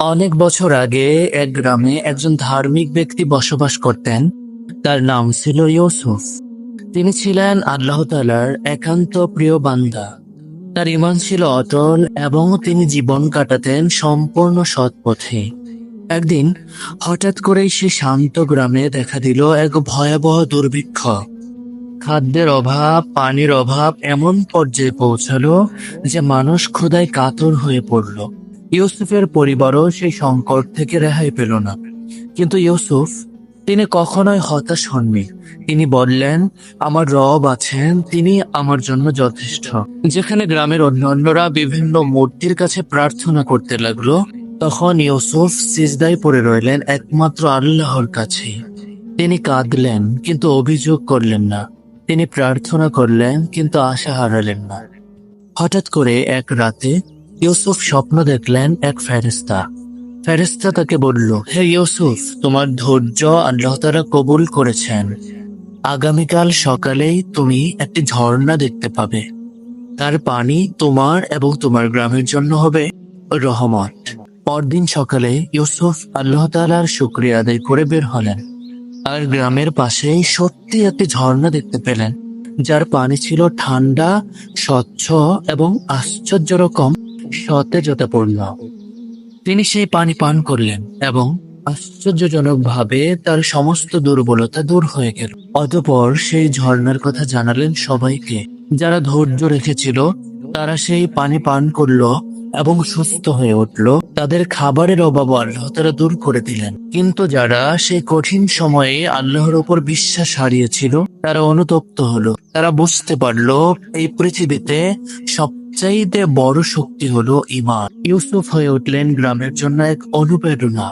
অনেক বছর আগে এক গ্রামে একজন ধার্মিক ব্যক্তি বসবাস করতেন, তার নাম ছিল ইউসুফ। তিনি ছিলেন আল্লাহ তালার একান্ত প্রিয় বান্দা। তার ইমান ছিল অটল এবং তিনি জীবন কাটাতেন সম্পূর্ণ সৎ পথে একদিন হঠাৎ করেই সে শান্ত গ্রামে দেখা দিল এক ভয়াবহ দুর্ভিক্ষ। খাদ্যের অভাব, পানির অভাব এমন পর্যায়ে পৌঁছালো যে মানুষ ক্ষুধায় কাতর হয়ে পড়ল। ইউসুফের পরিবারও সেই সংকট থেকে রেহাই পেল না। কিন্তু ইউসুফ, তিনি কখনোই হতাশ হননি। তিনি বললেন, আমার রব আছেন, তিনি আমার জন্য যথেষ্ট। যেখানে গ্রামের অন্যান্যরা বিভিন্ন মূর্তির কাছে প্রার্থনা করতে লাগল, তখন ইউসুফ সিজদায় পড়ে রইলেন একমাত্র আল্লাহর কাছে। তিনি কাঁদলেন, কিন্তু অভিযোগ করলেন না। তিনি প্রার্থনা করলেন, কিন্তু আশা হারালেন না। হঠাৎ করে এক রাতে ইউসুফ স্বপ্ন দেখলেন এক ফেরেস্তা ফেরেস্তা তাকে বলল, হে ইউসুফ, তোমার ধৈর্য আল্লাহ তারা কবুল করেছেন। আগামীকাল সকালেই তুমি একটি ঝর্ণা দেখতে পাবে। তার পানি তোমার এবং তোমার গ্রামের জন্য হবে রহমত। পরদিন সকালে ইউসুফ আল্লাহ তালার শুক্রিয়া আদায় করে বের হলেন আর গ্রামের পাশেই সত্যি একটি ঝর্ণা দেখতে পেলেন, যার পানি ছিল ঠান্ডা, স্বচ্ছ এবং আশ্চর্য রকম সতেজতাপূর্ণ তিনি সেই পানি পান করলেন এবং আশ্চর্যজনক ভাবে তার সমস্ত দুর্বলতা দূর হয়ে গেল। অতপর সেই ঝর্ণার কথা জানালেন সবাইকে। যারা ধৈর্য রেখেছিল, তারা সেই পানি পান করল এবং সুস্থ হয়ে উঠল। তাদের খাবারের অভাব আল্লাহ তারা দূর করে দিলেন। কিন্তু যারা সেই কঠিন সময়ে আল্লাহর উপর বিশ্বাস হারিয়েছিল, তারা অনুতপ্ত হলো। তারা বুঝতে পারল, এই পৃথিবীতে সবচাইতে বড় শক্তি হলো ইমান ইউসুফ হয়ে উঠলেন গ্রামের জন্য এক অনুপ্রেরণা।